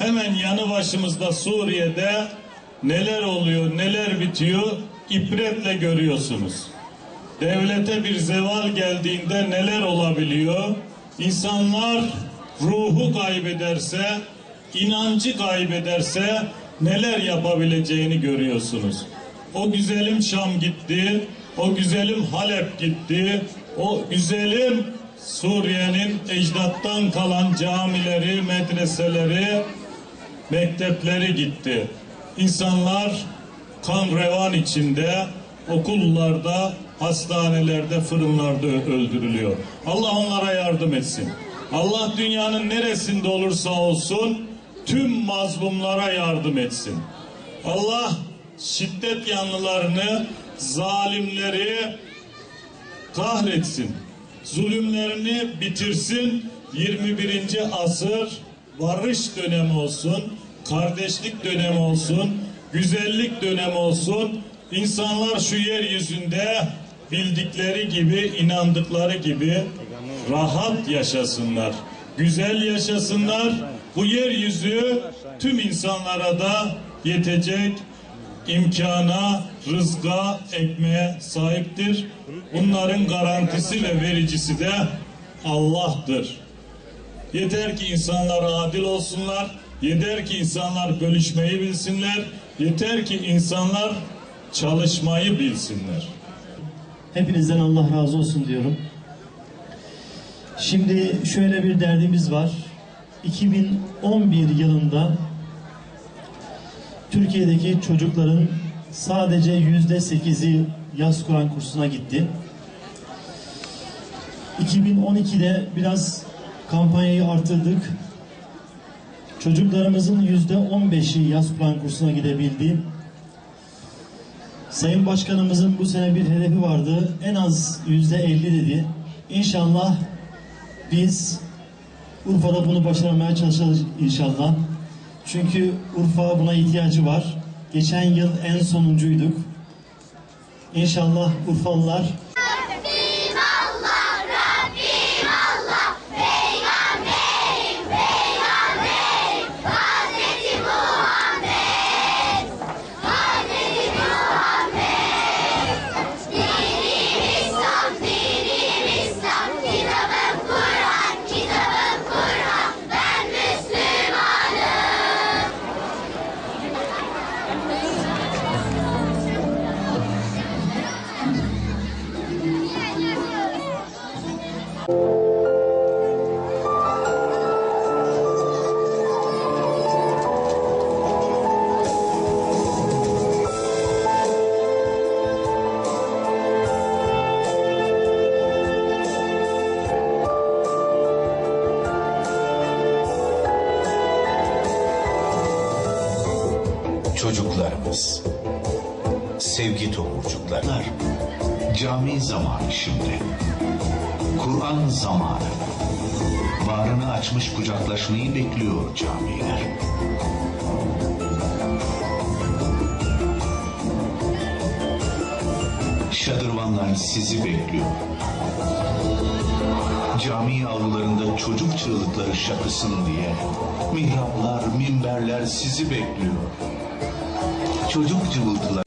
hemen yanı başımızda Suriye'de neler oluyor, neler bitiyor ibretle görüyorsunuz. Devlete bir zeval geldiğinde neler olabiliyor? İnsanlar ruhu kaybederse, inancı kaybederse neler yapabileceğini görüyorsunuz. O güzelim Şam gitti, o güzelim Halep gitti, o güzelim Suriye'nin ecdattan kalan camileri, medreseleri, mektepleri gitti. İnsanlar kan revan içinde okullarda, hastanelerde, fırınlarda öldürülüyor. Allah onlara yardım etsin. Allah dünyanın neresinde olursa olsun tüm mazlumlara yardım etsin. Allah şiddet yanlılarını, zalimleri kahretsin. Zulümlerini bitirsin. 21. asır barış dönemi olsun, kardeşlik dönemi olsun, güzellik dönemi olsun. İnsanlar şu yeryüzünde bildikleri gibi, inandıkları gibi rahat yaşasınlar. Güzel yaşasınlar. Bu yeryüzü tüm insanlara da yetecek imkana, rızka, ekmeğe sahiptir. Bunların garantisi ve vericisi de Allah'tır. Yeter ki insanlar adil olsunlar. Yeter ki insanlar bölüşmeyi bilsinler. Yeter ki insanlar çalışmayı bilsinler. Hepinizden Allah razı olsun diyorum. Şimdi şöyle bir derdimiz var. 2011 yılında Türkiye'deki çocukların sadece yüzde sekizi yaz Kur'an kursuna gitti. 2012'de biraz kampanyayı artırdık. Çocuklarımızın yüzde on beşi yaz Kur'an kursuna gidebildi. Sayın Başkanımızın bu sene bir hedefi vardı. En az yüzde elli dedi. İnşallah biz Urfa'da bunu başarmaya çalışacağız inşallah. Çünkü Urfa buna ihtiyacı var. Geçen yıl en sonuncuyduk. İnşallah Urfalılar Çocuklarımız, sevgi tomurcuklar, Cami zamanı şimdi. Kur'an zamanı. Bağrını açmış kucaklaşmayı bekliyor camiler. Şadırvanlar sizi bekliyor. Cami avlularında çocuk çığlıkları şakısın diye mihraplar, minberler sizi bekliyor çocuk cıvıltıları.